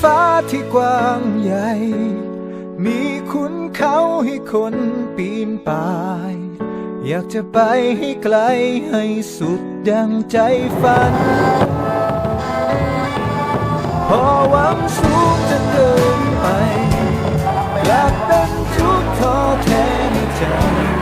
ฟ้าที่กว้างใหญ่ มีคุณเขาให้คนปีนป่าย อยากจะไปให้ไกลให้สุดดังใจฝัน พอหวังสูงจะเกินไปกลับเป็นทุกข์ท้อแท้ในใจ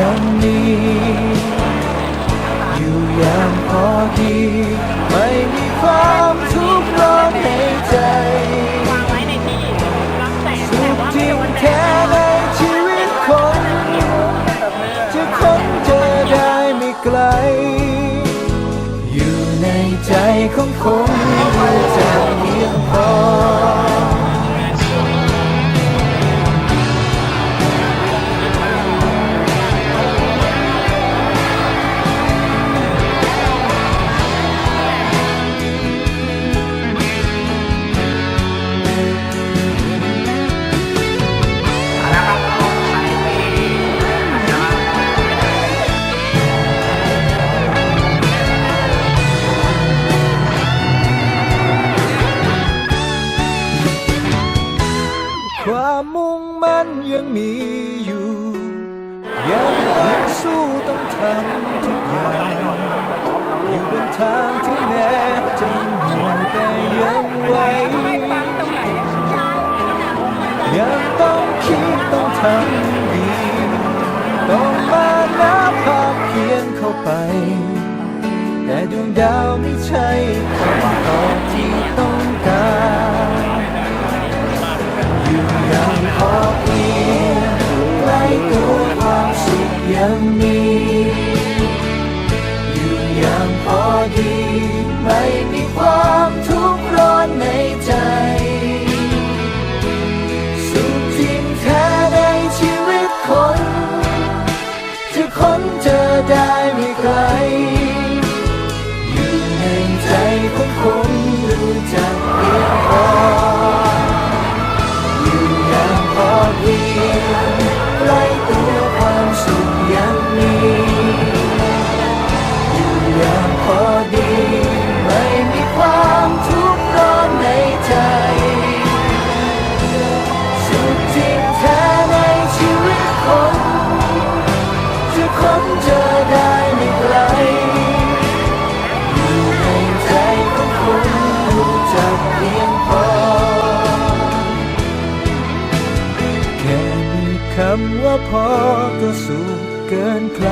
สุขยังมีอยู่อย่างพอดี ไม่มีความทุกข์ร้อนในใจวางไว้ในที่รับแสงสุแต่ขว่าจริงแท้ในชีวิตคนจะค้นเจอได้ไม่ไกล อยู่ในใจของคนรู้จักเพียงพอ มั่นยังมีอยู่ยังต้องสู้ต้องทำทุกอย่างอยู่บนทางที่แม้จะเหนื่อยแต่ยังไหวยังต้องคิดต้องทำดีต้องมานับภาพเพียนเข้าไป แต่ดวงดาวไม่ใช่คำตอบที่ต้อง ก็สุขเกินใคร